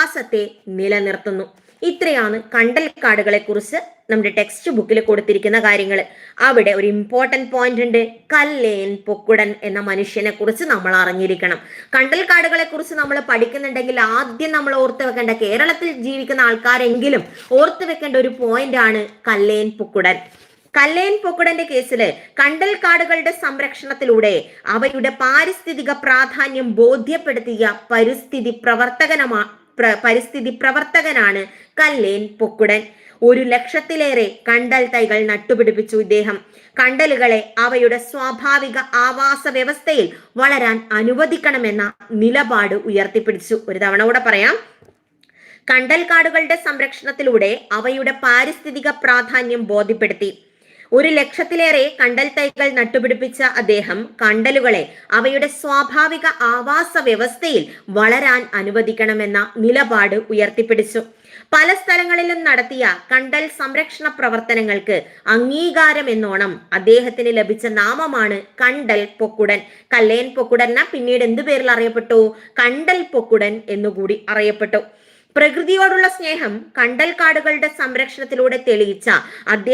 ആവാസത്തെ നിലനിർത്തുന്നു. ഇത്രയാണ് കണ്ടൽക്കാടുകളെ കുറിച്ച് നമ്മുടെ ടെക്സ്റ്റ് ബുക്കിൽ കൊടുത്തിരിക്കുന്ന കാര്യങ്ങൾ. അവിടെ ഒരു ഇമ്പോർട്ടന്റ് പോയിന്റ് ഉണ്ട്. കല്ലേൻ പൊക്കുടൻ എന്ന മനുഷ്യനെ കുറിച്ച് നമ്മൾ അറിഞ്ഞിരിക്കണം. കണ്ടൽക്കാടുകളെ കുറിച്ച് നമ്മൾ പഠിക്കുന്നുണ്ടെങ്കിൽ ആദ്യം നമ്മൾ ഓർത്ത് വെക്കേണ്ട കേരളത്തിൽ ജീവിക്കുന്ന ആൾക്കാരെങ്കിലും ഓർത്ത് വെക്കേണ്ട ഒരു പോയിന്റ് ആണ് കല്ലേൻ പൊക്കുടൻ. കല്ലേൻ പൊക്കുടന്റെ കേസിൽ കണ്ടൽക്കാടുകളുടെ സംരക്ഷണത്തിലൂടെ അവയുടെ പാരിസ്ഥിതിക പ്രാധാന്യം ബോധ്യപ്പെടുത്തിയ പരിസ്ഥിതി പ്രവർത്തകനമാ പ്ര- പരിസ്ഥിതി പ്രവർത്തകനാണ് കല്ലേൻ പൊക്കുടൻ. ഒരു ലക്ഷത്തിലേറെ കണ്ടൽ തൈകൾ നട്ടുപിടിപ്പിച്ചു ഇദ്ദേഹം. കണ്ടലുകളെ അവയുടെ സ്വാഭാവിക ആവാസ വ്യവസ്ഥയിൽ വളരാൻ അനുവദിക്കണമെന്ന നിലപാട് ഉയർത്തിപ്പിടിച്ചു. ഒരു തവണ കൂടെ പറയാം. കണ്ടൽ കാടുകളുടെ സംരക്ഷണത്തിലൂടെ അവയുടെ പാരിസ്ഥിതിക പ്രാധാന്യം ബോധ്യപ്പെടുത്തി. ഒരു ലക്ഷത്തിലേറെ കണ്ടൽ തൈകൾ നട്ടുപിടിപ്പിച്ച അദ്ദേഹം കണ്ടലുകളെ അവയുടെ സ്വാഭാവിക ആവാസ വ്യവസ്ഥയിൽ വളരാൻ അനുവദിക്കണമെന്ന നിലപാട് ഉയർത്തിപ്പിടിച്ചു. പല സ്ഥലങ്ങളിലും നടത്തിയ കണ്ടൽ സംരക്ഷണ പ്രവർത്തനങ്ങൾക്ക് അംഗീകാരം എന്നോണം അദ്ദേഹത്തിന് ലഭിച്ച നാമമാണ് കണ്ടൽ പൊക്കുടൻ. കല്ലേൻ പൊക്കുടൻ എന്ന പിന്നീട് എന്തു പേരിൽ അറിയപ്പെട്ടു? കണ്ടൽ പൊക്കുടൻ എന്നുകൂടി അറിയപ്പെട്ടു. പ്രകൃതിയോടുള്ള സ്നേഹം കണ്ടൽ കാടുകളുടെ സംരക്ഷണത്തിലൂടെ തെളിയിച്ച അദ്ദേഹം